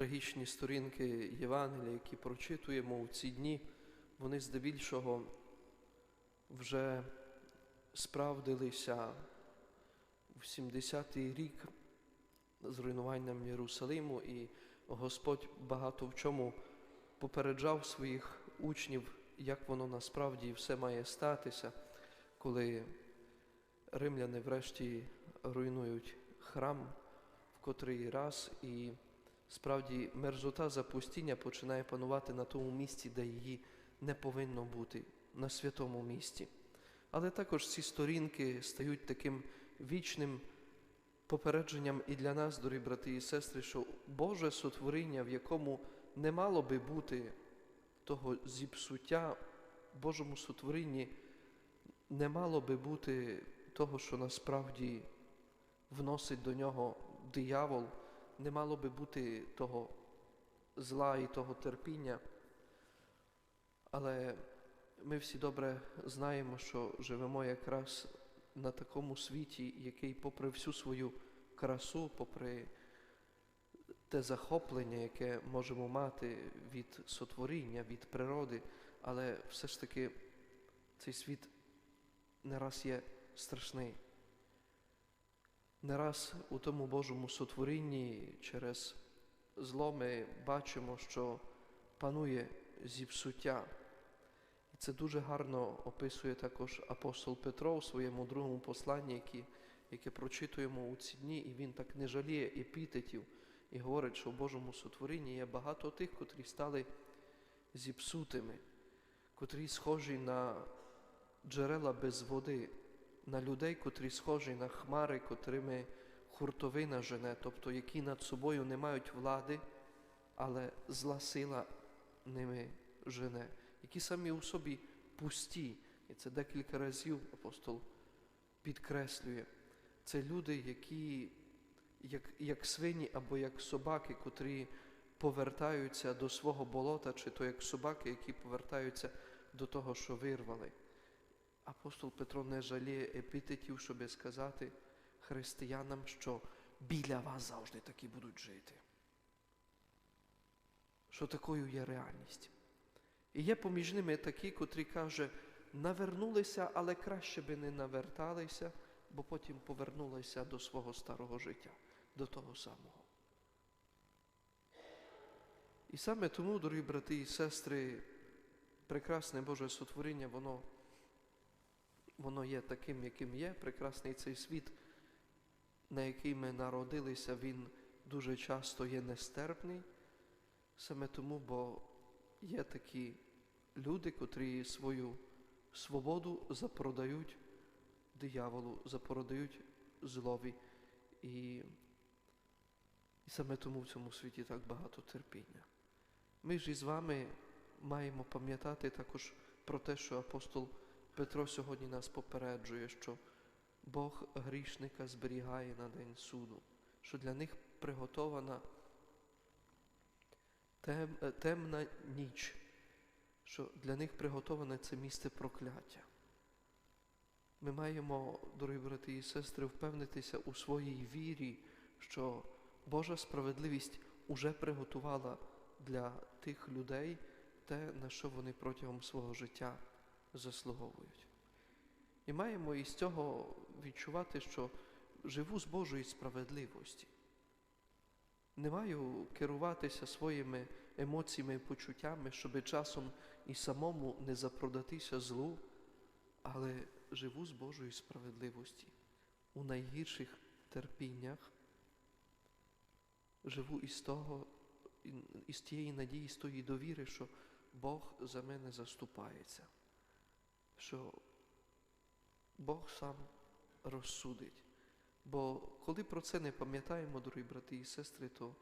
Трагічні сторінки Євангелія, які прочитуємо у ці дні, вони здебільшого вже справдилися в 70-й рік з руйнуванням Єрусалиму, і Господь багато в чому попереджав своїх учнів, як воно насправді все має статися, коли римляни врешті руйнують храм в котрий раз, і справді мерзота запустіння починає панувати на тому місці, де її не повинно бути, на святому місці. Але також ці сторінки стають таким вічним попередженням і для нас, дорогі брати і сестри, що Боже сотворіння, в якому не мало би бути того зіпсуття, в Божому сотворінні не мало би бути того, що насправді вносить до нього диявол, не мало би бути того зла і того терпіння. Але ми всі добре знаємо, що живемо якраз на такому світі, який, попри всю свою красу, попри те захоплення, яке можемо мати від сотворіння, від природи, але все ж таки цей світ не раз є страшний. Не раз у тому Божому сотворінні через зло ми бачимо, що панує зіпсуття. І це дуже гарно описує також апостол Петро у своєму другому посланні, яке, яке прочитуємо у ці дні, і він так не жаліє епітетів і говорить, що в Божому сотворінні є багато тих, котрі стали зіпсутими, котрі схожі на джерела без води, на людей, котрі схожі на хмари, котрими хуртовина жене, тобто які над собою не мають влади, але зла сила ними жене, які самі у собі пусті. І це декілька разів апостол підкреслює. Це люди, які, як, як свині або як собаки, котрі повертаються до свого болота, чи то як собаки, які повертаються до того, що вирвали. Апостол Петро не жаліє епітетів, щоби сказати християнам, що біля вас завжди такі будуть жити. Що такою є реальність. І є поміж ними такі, котрі каже, навернулися, але краще би не наверталися, бо потім повернулися до свого старого життя, до того самого. І саме тому, дорогі брати і сестри, прекрасне Боже сотворіння, воно воно є таким, яким є. Прекрасний цей світ, на який ми народилися, він дуже часто є нестерпний. Саме тому, бо є такі люди, котрі свою свободу запродають дияволу, запродають злові. І, і саме тому в цьому світі так багато терпіння. Ми ж із вами маємо пам'ятати також про те, що апостол Петро сьогодні нас попереджує, що Бог грішника зберігає на день суду, що для них приготована тем, темна ніч, що для них приготоване це місце прокляття. Ми маємо, дорогі брати і сестри, впевнитися у своїй вірі, що Божа справедливість уже приготувала для тих людей те, на що вони протягом свого життя заслуговують. І маємо із цього відчувати, що живу з Божої справедливості. Не маю керуватися своїми емоціями і почуттями, щоб часом і самому не запродатися злу, але живу з Божої справедливості у найгірших терпіннях, живу із того, із тієї надії, з тої довіри, що Бог за мене заступається, що Бог сам розсудить. Бо коли про це не пам'ятаємо, дорогі брати і сестри, то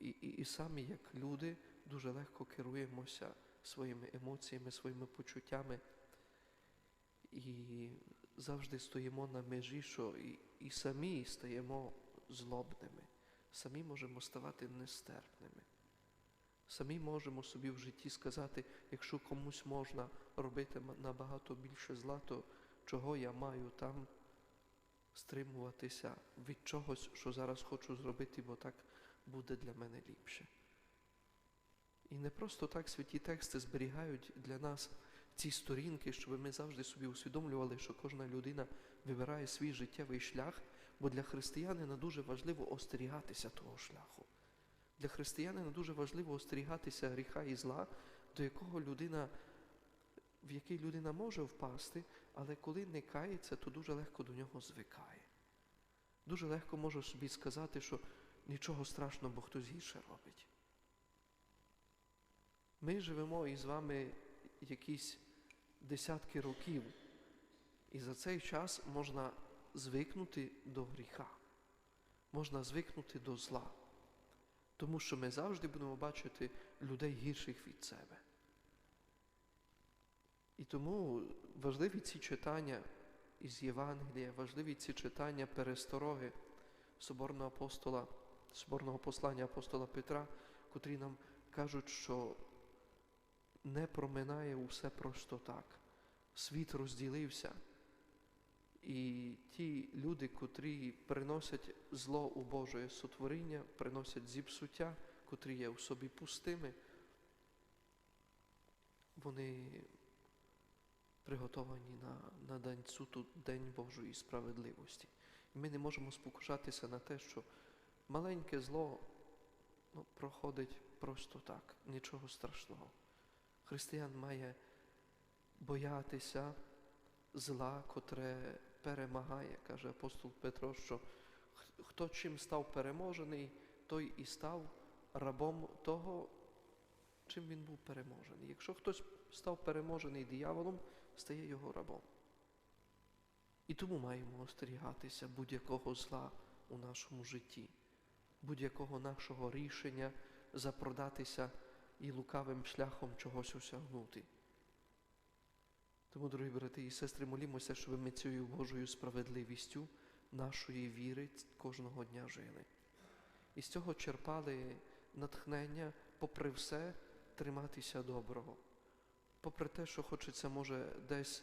і, і, і самі, як люди, дуже легко керуємося своїми емоціями, своїми почуттями і завжди стоїмо на межі, що і, і самі стаємо злобними, самі можемо ставати нестерпними. Самі можемо собі в житті сказати, якщо комусь можна робити набагато більше зла, то чого я маю там стримуватися від чогось, що зараз хочу зробити, бо так буде для мене ліпше. І не просто так святі тексти зберігають для нас ці сторінки, щоб ми завжди собі усвідомлювали, що кожна людина вибирає свій життєвий шлях, бо для християнина дуже важливо остерігатися того шляху. Для християнина дуже важливо остерігатися гріха і зла, до якого людина, в який людина може впасти, але коли не кається, то дуже легко до нього звикає. Дуже легко може собі сказати, що нічого страшного, бо хтось гірше робить. Ми живемо із вами якісь десятки років, і за цей час можна звикнути до гріха, можна звикнути до зла, тому що ми завжди будемо бачити людей гірших від себе. І тому важливі ці читання із Євангелія, важливі ці читання перестороги соборного апостола, соборного послання апостола Петра, котрі нам кажуть, що не проминає усе просто так. Світ розділився. І ті люди, котрі приносять зло у Боже сотворіння, приносять зіпсуття, котрі є у собі пустими, вони приготовані на, на день суду, День Божої справедливості. І ми не можемо спокушатися на те, що маленьке зло ну, проходить просто так, нічого страшного. Християн має боятися зла, котре перемагає, каже апостол Петро, що хто чим став переможений, той і став рабом того, чим він був переможений. Якщо хтось став переможений дияволом, стає його рабом. І тому маємо остерігатися будь-якого зла у нашому житті, будь-якого нашого рішення запродатися і лукавим шляхом чогось осягнути. Тому, дорогі брати і сестри, молімося, щоб ми цією Божою справедливістю нашої віри кожного дня жили. І з цього черпали натхнення, попри все, триматися доброго. Попри те, що хочеться, може, десь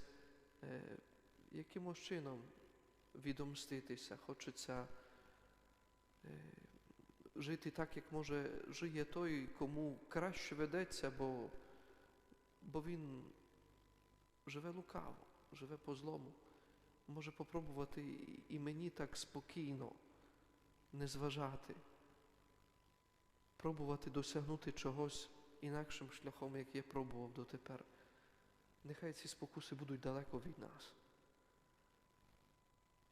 е, якимось чином відомститися, хочеться е, жити так, як може жиє той, кому краще ведеться, бо, бо він живе лукаво, живе по злому. Може попробувати і- мені так спокійно не зважати, пробувати досягнути чогось інакшим шляхом, як я пробував дотепер. Нехай ці спокуси будуть далеко від нас.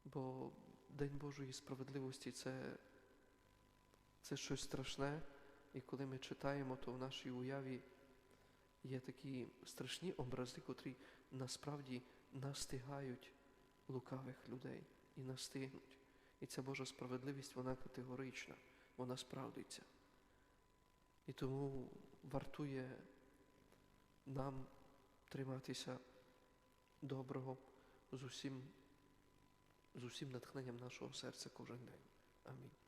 Бо День Божої справедливості це, це щось страшне, і коли ми читаємо, то в нашій уяві є такі страшні образи, котрі насправді настигають лукавих людей і настигнуть. І ця Божа справедливість, вона категорична, вона справдиться. І тому вартує нам триматися доброго з усім, з усім натхненням нашого серця кожен день. Амінь.